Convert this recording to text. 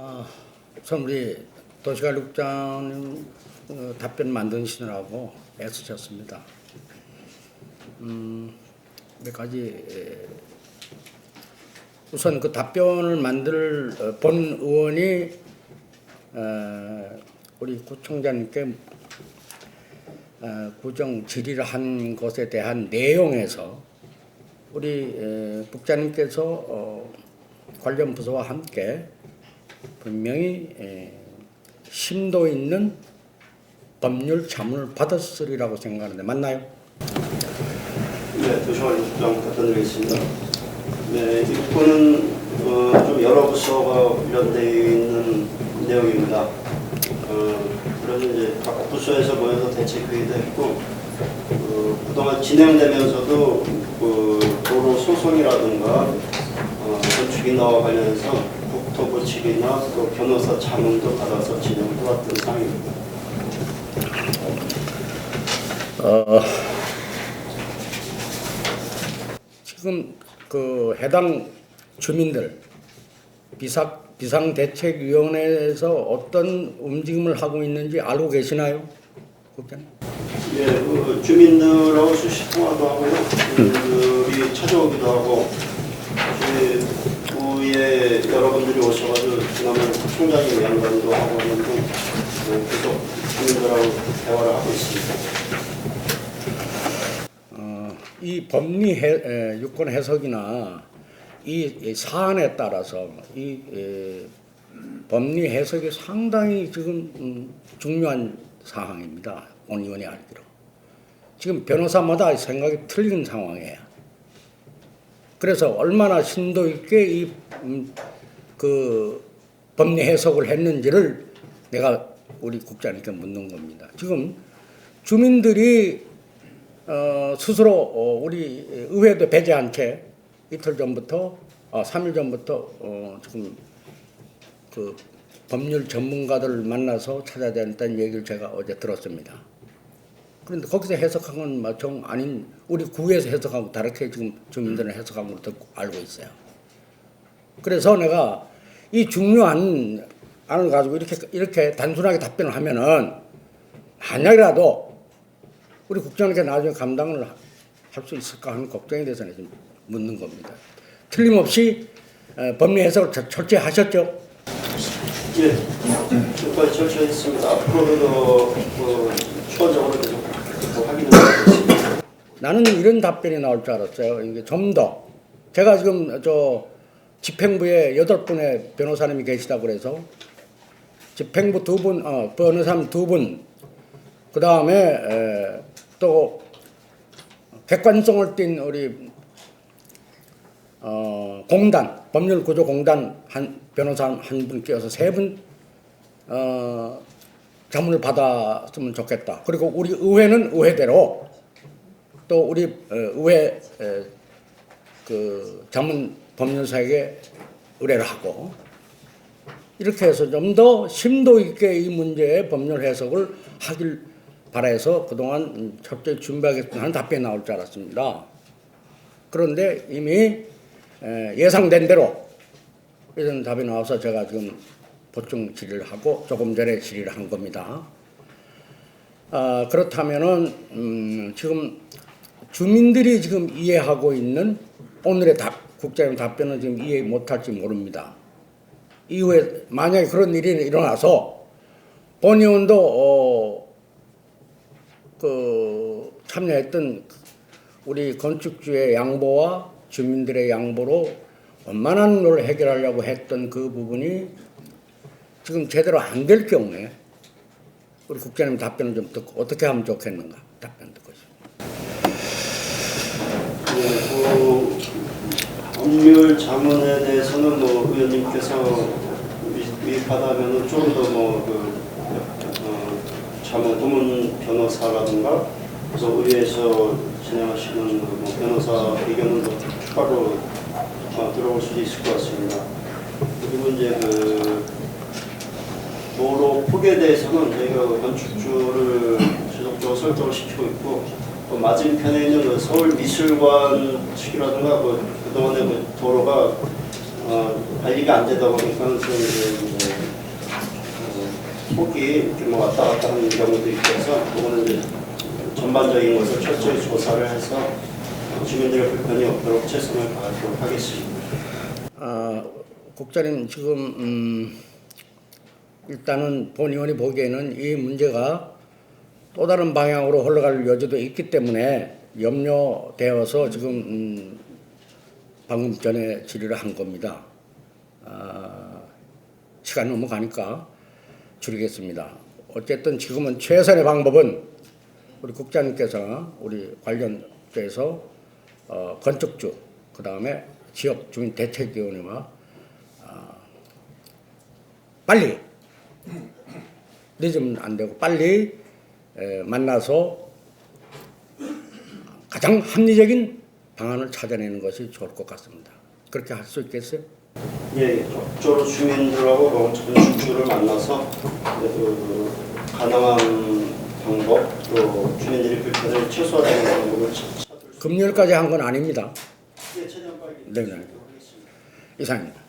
아, 우선 우리 도시관리국장님 어, 답변 만드시느라고 애쓰셨습니다. 음, 몇 가지 에, 우선 그 답변을 만들 어, 본 의원이 어, 우리 구청장님께 어, 구정 질의를 한 것에 대한 내용에서 우리 에, 국장님께서 어, 관련 부서와 함께 분명히 에, 심도 있는 법률 자문을 받았으리라고 생각하는데 맞나요? 네, 도시관리국장 답변드리겠습니다. 네, 이 부분은 어, 좀 여러 부서가 관련되어 있는 내용입니다. 어, 그래서 이제 각 부서에서 모여서 대책회의도 했고 어, 그동안 진행되면서도 그 도로 소송이라든가 어, 건축 인허와 관련해서 국토부 측이나 또 변호사 자문도 받아서 진행해왔던 상황입니다. 어, 지금 그 해당 주민들 비상 비상대책위원회에서 어떤 움직임을 하고 있는지 알고 계시나요, 국장? 예, 그 주민들하고 수시 통화도 하고요. 주민들이 찾아오기도 하고 저 희 구에 여러분들이 오셔가지고 지난번 총장님 양반도 하고 있는데 네, 계속 주민들하고 대화를 하고 있습니다. 어, 이 법리 해, 에, 유권 해석이나 이, 이 사안에 따라서 이 에, 법리 해석이 상당히 지금 음, 중요한 사항입니다. 온 의원이 알기로. 지금 변호사마다 생각이 틀린 상황이에요. 그래서 얼마나 심도 있게 이 음, 그 법리 해석을 했는지를 내가 우리 국장님께 묻는 겁니다. 지금 주민들이 어, 스스로 어, 우리 의회도 배제한 채 이틀 전부터 어, 3일 전부터 어, 지금 그 법률 전문가들 만나서 찾아야 된다는 얘기를 제가 어제 들었습니다. 그런데 거기서 해석한 건정 아닌 우리 구에서 해석하고 다르게 지금 주민들은 해석한 걸로 듣고 알고 있어요. 그래서 내가 이 중요한 안을 가지고 이렇게 이렇게 단순하게 답변을 하면은 만약이라도 우리 국장님께 나중에 감당을 할 수 있을까 하는 걱정에 대해서는 좀 묻는 겁니다. 틀림없이 어, 법리 해석을 철- 철저히 하셨죠? 예, 지금까지 철저했습니다. 앞으로도 그 추가적으로 그 확인을. 나는 이런 답변이 나올 줄 알았어요. 이게 좀 더. 제가 지금 저 집행부에 여덟 분의 변호사님이 계시다고 그래서 집행부 두 분, 어, 변호사님 두 분, 그 다음에 또 객관성을 띈 우리 어, 공단, 법률구조공단 한 변호사 한 분 끼어서 세분 어, 자문을 받았으면 좋겠다. 그리고 우리 의회는 의회대로 또 우리 어, 의회 에, 그 자문 법률사에게 의뢰를 하고 이렇게 해서 좀 더 심도 있게 이 문제의 법률 해석을 하길 바라서 그동안 음, 철저히 준비하겠다는 답변이 나올 줄 알았습니다. 그런데 이미 에, 예상된 대로 이런 답이 나와서 제가 지금 보충 질의를 하고 조금 전에 질의를 한 겁니다. 아, 그렇다면은 음, 지금 주민들이 지금 이해하고 있는 오늘의 답, 국장님 답변은 지금 이해 못할지 모릅니다. 이후에 만약에 그런 일이 일어나서 본 의원도 어, 그 참여했던 우리 건축주의 양보와 주민들의 양보로 원만한 걸 해결하려고 했던 그 부분이 지금 제대로 안 될 경우에 우리 국장님 답변을 좀 듣고 어떻게 하면 좋겠는가 답변 듣고 싶습니다. 네, 그 법률 자문에 대해서는 뭐 의원님께서 위- 위임하다면은 좀더 뭐그 어, 자문顧問 변호사라든가 그래서 의회에서 진행하시는 그뭐 변호사 의견은 더 추가로 어, 들어올 수도 있을 것 같습니다. 그리고 이제 그 도로 폭에 대해서는 저희가 건축주를 지속적으로 설득을 시키고 있고 또 맞은편에 있는 그 서울 미술관 측이라든가 그 그동안에 그 도로가 어, 관리가 안 되다 보니까 좀 이제 이제 어, 이렇게 뭐 왔다 갔다 하는 경우도 있어서 그거는 전반적인 것을 철저히 조사를 해서 어, 주민들의 불편이 없도록 최선을 다하도록 하겠습니다. 아, 국장님 지금 음, 일단은 본 의원이 보기에는 이 문제가 또 다른 방향으로 흘러갈 여지도 있기 때문에 염려되어서 지금 음, 방금 전에 질의를 한 겁니다. 아, 시간 넘어가니까 줄이겠습니다. 어쨌든 지금은 최선의 방법은 우리 국장님께서 우리 관련돼서 어, 건축주 그 다음에 지역 주민 대책위원회와 아, 빨리 늦으면 안 되고 빨리 에, 만나서 가장 합리적인 방안을 찾아내는 것이 좋을 것 같습니다. 그렇게 할 수 있겠어요? 예, 적절히 주민들하고 뭐 건축주를 만나서 그 가능한 방법 또 주민들의 불편을 최소화하는 방법을 찾- 찾을 수 금요일까지 한 건 아닙니다. 있게 최대한 빨리 네, 네. 이상입니다.